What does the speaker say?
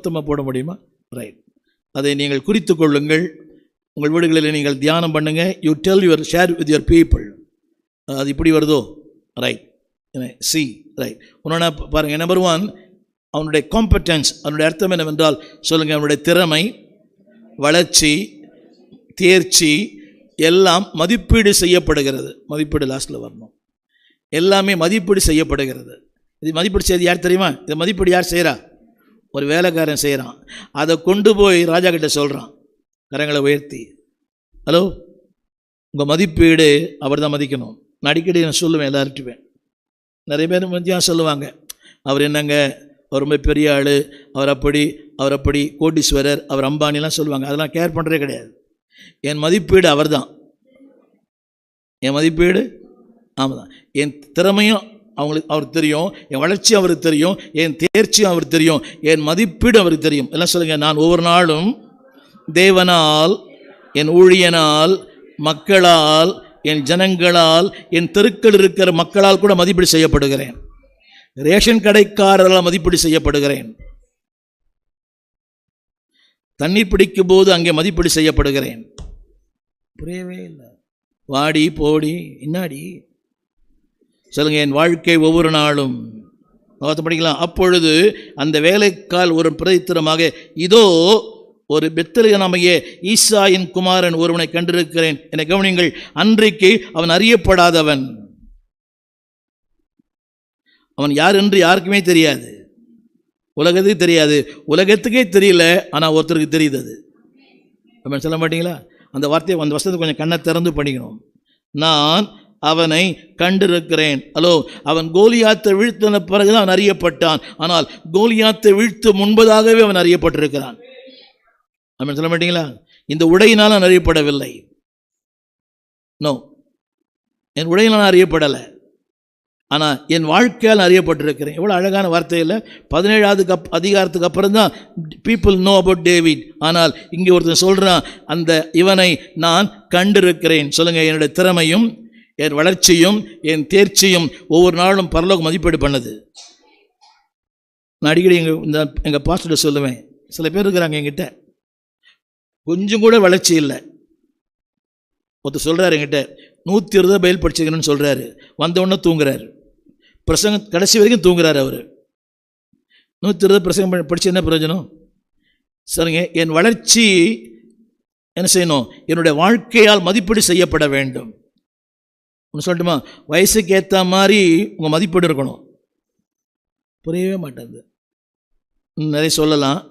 மொத்தமாக போட முடியுமா? ரைட் அதை நீங்கள் குறித்து கொள்ளுங்கள். உங்கள் வீடுகளில் நீங்கள் தியானம் பண்ணுங்கள் you tell your share with your people அது இப்படி வருதோ? ரைட் சி ரைட் உன்னொன்னா பாருங்கள் நம்பர் ஒன் அவனுடைய காம்பட்டன்ஸ் அவனுடைய அர்த்தம் என்னவென்றால் சொல்லுங்கள் அவனுடைய திறமை வளர்ச்சி தேர்ச்சி எல்லாம் மதிப்பீடு செய்யப்படுகிறது. மதிப்பீடு லாஸ்ட்டில் வரணும். எல்லாமே மதிப்பீடு செய்யப்படுகிறது. இது மதிப்பீடு செய்து யார் தெரியுமா? இதை மதிப்பீடு யார் செய்கிறா ஒரு வேலைக்காரன் செய்கிறான் அதை கொண்டு போய் ராஜா கிட்ட சொல்கிறான் கரங்களை உயர்த்தி ஹலோ உங்கள் மதிப்பீடு அவர் தான் மதிக்கணும். நான் அடிக்கடி நான் சொல்லுவேன் எல்லார்ட்டுவேன் நிறைய பேர் மத்தியம் சொல்லுவாங்க. அவர் என்னங்க? அவர் ரொம்ப பெரிய ஆள். அவர் அப்படி அவர் அப்படி கோட்டீஸ்வரர் அவர் அம்பானிலாம் சொல்லுவாங்க. அதெல்லாம் கேர் பண்ணுறதே கிடையாது. என் மதிப்பீடு அவர் தான். என் மதிப்பீடு ஆமாம் தான். என் திறமையும் அவங்களுக்கு அவருக்கு தெரியும். என் வளர்ச்சி அவருக்கு தெரியும். என் தேர்ச்சியும் அவருக்கு தெரியும். என் மதிப்பீடு அவருக்கு தெரியும். எல்லாம் சொல்லுங்கள் நான் ஒவ்வொரு நாளும் தேவனால் என் ஊழியனால் மக்களால் என் ஜனங்களால் என் தெருக்கள் இருக்கிற மக்களால் கூட மதிப்பீடு செய்யப்படுகிறேன். ரேஷன் கடைக்காரர்களால் மதிப்பீடு செய்யப்படுகிறேன். தண்ணீர் பிடிக்கும் போது அங்கே மதிப்பீடு செய்யப்படுகிறேன். புரியவே இல்லை. வாடி போடி என்னாடி? சொல்லுங்க என் வாழ்க்கை ஒவ்வொரு நாளும். பார்த்து படிக்கலாம். அப்பொழுது அந்த வேலைக்கால் ஒரு பிரதித்திரமாக இதோ ஒரு பெத்தலையனாமைய ஈசாயின் குமாரன் ஒருவனை கண்டிருக்கிறேன். என கவனியுங்கள் அன்றைக்கு அவன் அறியப்படாதவன். அவன் யார் என்று யாருக்குமே தெரியாது. உலகத்துக்கு தெரியாது. உலகத்துக்கே தெரியல ஆனால் ஒருத்தருக்கு தெரியுது அது சொல்ல மாட்டீங்களா? அந்த வார்த்தையை அந்த வசனத்தை கொஞ்சம் கண்ணை திறந்து பண்ணிக்கணும் நான் அவனை கண்டிருக்கிறேன். ஹலோ அவன் கோலியாத்தை வீழ்த்தின பிறகுதான் அவன் அறியப்பட்டான். ஆனால் கோலியாத்தை வீழ்த்து முன்பதாகவே அவன் அறியப்பட்டிருக்கிறான். அப்படின்னு சொல்ல மாட்டீங்களா? இந்த உடையினால் நான் அறியப்படவில்லை. நோ என் உடையினால் நான் அறியப்படலை. ஆனால் என் வாழ்க்கையால் அறியப்பட்டிருக்கிறேன். எவ்வளோ அழகான வார்த்தையில் பதினேழாவது கப் அதிகாரத்துக்கு அப்புறம் தான் பீப்புள் நோ அபவுட் டேவிட் ஆனால் இங்கே ஒருத்தன் சொல்கிறான் அந்த இவனை நான் கண்டிருக்கிறேன். சொல்லுங்கள் என்னுடைய திறமையும் என் வளர்ச்சியும் என் தேர்ச்சியும் ஒவ்வொரு நாளும் பரலோக மதிப்பீடு பண்ணுது. நான் அடிக்கடி எங்கள் இந்த எங்கள் பாஸ்டர்கிட்ட சொல்லுவேன். சில பேர் இருக்கிறாங்க என்கிட்ட. கொஞ்சம் கூட வளர்ச்சி இல்லை. ஒருத்தர் சொல்கிறாரு என்கிட்ட நூற்றி இருபது பயில் படிச்சுக்கணும்னு சொல்கிறாரு வந்தவுடனே தூங்குறாரு. பிரசங்க கடைசி வரைக்கும் தூங்குறாரு அவர். நூற்றி இருபது பிரசங்கம் படித்து என்ன பிரயோஜனம்? சரிங்க என் வளர்ச்சி என்ன செய்யணும்? என்னுடைய வாழ்க்கையால் மதிப்பீடு செய்யப்பட வேண்டும். ஒன்று சொல்லட்டுமா? வயசுக்கு ஏற்ற மாதிரி உங்கள் மதிப்பீடு இருக்கணும். புரியவே மாட்டேங்குது. நிறைய சொல்லலாம்.